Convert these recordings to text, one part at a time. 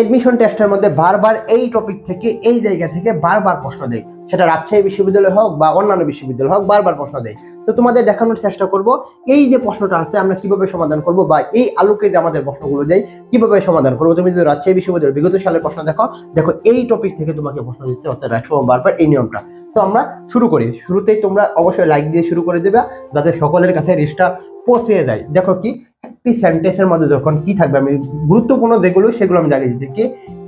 Admission টেস্টের মধ্যে বারবার এই টপিক থেকে, এই জায়গা থেকে বারবার প্রশ্ন দেয়। সেটা রাজশাহী বিশ্ববিদ্যালয় হোক বা অন্যান্য বিশ্ববিদ্যালয় হোক, বারবার প্রশ্ন দেয়। তো তোমাদের দেখানোর চেষ্টা করব, এই যে প্রশ্নটা আছে, আমরা কীভাবে সমাধান করব বা এই আলোকে যে আমাদের প্রশ্নগুলো দেয়, কীভাবে সমাধান করব? তুমি যদি রাজশাহী বিশ্ববিদ্যালয় বিগত সালের প্রশ্ন দেখো দেখো এই টপিক থেকে তোমাকে প্রশ্ন দিতে রাখব বারবার এই নিয়মটা। তো আমরা শুরু করি। শুরুতেই তোমরা অবশ্যই লাইক দিয়ে শুরু করে দেবে, যাতে সকলের কাছে রিস্কটা পৌঁছে যায়। দেখো কি একটি সেন্টেন্সের মধ্যে যখন কি থাকবে, আমি গুরুত্বপূর্ণ যেগুলো, সেগুলো আমি জানিয়ে দিচ্ছি কি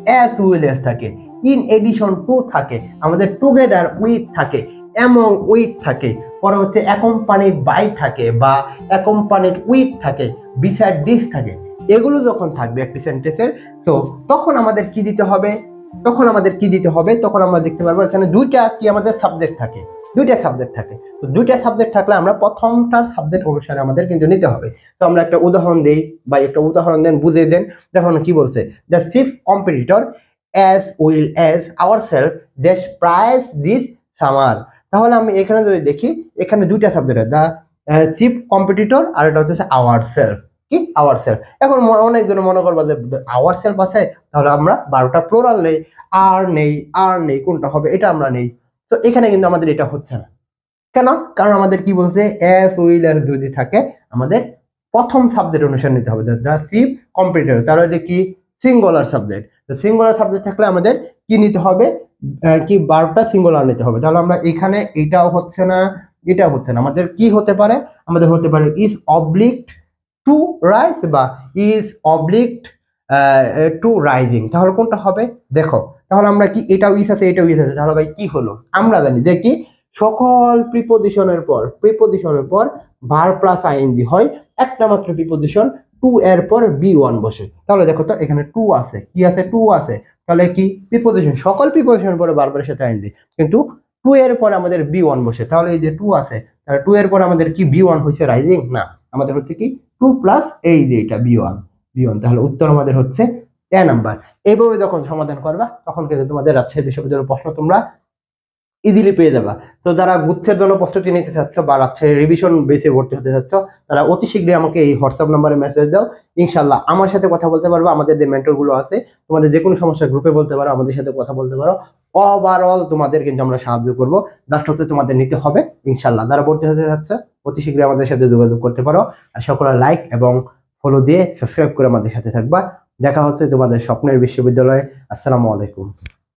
অ্যাজ উইল এস থাকে ইন এডিশন টু থাকে, আমাদের টুগেদার উইথ থাকে এমং উইথ থাকে, পরে হচ্ছে অ্যাকম্পানিড বাই থাকে বা অ্যাকম্পানিড উইথ থাকে বিসাইড দিস থাকে, এগুলো যখন থাকবে একটি সেন্টেন্সের তো তখন আমাদের কি দিতে হবে? তখন আমাদের কি দিতে হবে? তখন আমরা দেখতে পারব এখানে দুইটা কি আমাদের সাবজেক্ট থাকে। দুইটা সাবজেক্ট থাকে। তো দুইটা সাবজেক্ট থাকলে আমরা প্রথমটার সাবজেক্ট অনুসারে আমাদের কিন্তু নিতে হবে। তো আমরা একটা উদাহরণ দেই বা একটা উদাহরণ দেন বুঝে দেন। দেখুন কি বলছে the chief competitor as well as our self দেশ প্রাইস দিস সামার তাহলে আমি এখানে যদি দেখি, এখানে দুইটা সাবজেক্ট দ্য চিফ কম্পিটিটর আর এটা হচ্ছে আওয়ার সেলফ কি? আওয়ার সেলফ এখন অনেকজন মনে করব যে আওয়ার সেলফ আছে, তাহলে আমরা বারোটা প্লোরাল নেই, আর নেই আর নেই, কোনটা হবে, এটা আমরা নেই। তো এখানে কিন্তু আমাদের এটা হচ্ছে না। কেন? কারণ আমাদের কি বলছে? এস উইল এস যদি থাকে, আমাদের প্রথম সাবজেক্ট অনুসারে নিতে হবে। দ্য চিফ কম্পিটিটর তাহলে এটা কি? সিঙ্গুলার সাবজেক্ট তো সিঙ্গুলার সাবজেক্ট থাকলে আমাদের কি নিতে হবে? কি বারোটা সিঙ্গুলার নিতে হবে। তাহলে আমরা এখানে এটাও হচ্ছে না, এটাও হচ্ছে না। আমাদের কি হতে পারে? আমাদের হতে পারে ইজ অবলিকড টু রাইজ বা ইজ অবলিকড টু রাইজিং তাহলে কোনটা হবে? দেখো, তাহলে আমরা কি এটাও ইস আছে, এটাও ইস আছে। তাহলে ভাই কি হলো? আমরা জানি যে কি সকল প্রিপোজিশনের পর প্রিপোজিশনের পর ভার প্লাস আইএনজি হয়, একটা মাত্র প্রিপোজিশন টু এর পর বি ওয়ান বসে। তাহলে দেখো তো, এখানে টু আছে। কি আছে? টু আছে। তাহলে কি? প্রিপোজিশন সকল প্রিপোজিশনের পরে বারবার সাথে আইএনজি কিন্তু টু এর পর আমাদের বি ওয়ান বসে। তাহলে এই যে টু আছে, তাহলে টু এর পর আমাদের কি বি ওয়ান হয়েছে রাইজিং না। আমাদের হচ্ছে কি টু প্লাস এই যে এটা বি ওয়ান বি ওয়ান তাহলে উত্তর আমাদের হচ্ছে এ নাম্বার এইভাবে যখন সমাধান করবা, তখন কিন্তু তোমাদের রাজশাহী বিশ্ববিদ্যালয়ের প্রশ্ন তোমরা ইজিলি পেয়ে যাবা। তো যারা গুচ্ছের জন্য প্রস্তুতি নিতে চাচ্ছ বা রাজশাহী রিভিশন বেসে ভর্তি হতে চাচ্ছ, তারা অতি শীঘ্রই আমাকে এই হোয়াটসঅ্যাপ নাম্বারে মেসেজ দাও। ইনশাল্লাহ আমার সাথে কথা বলতে পারব, আমাদের যে মেন্টরগুলো আছে, তোমাদের যে কোনো সমস্যা গ্রুপে বলতে পারো, আমাদের সাথে কথা বলতে পারো। ওভারঅল তোমাদের কিন্তু আমরা সাহায্য করব। জাস্ট হচ্ছে তোমাদের নিতে হবে ইনশাল্লাহ যারা ভর্তি হতে যাচ্ছে অতি শীঘ্রই আমাদের সাথে যোগাযোগ করতে পারো। আর সকলে লাইক এবং ফলো দিয়ে সাবস্ক্রাইব করে আমাদের সাথে থাকবা। দেখা হচ্ছে তোমাদের স্বপ্নের বিশ্ববিদ্যালয়ে। আসসালামু আলাইকুম।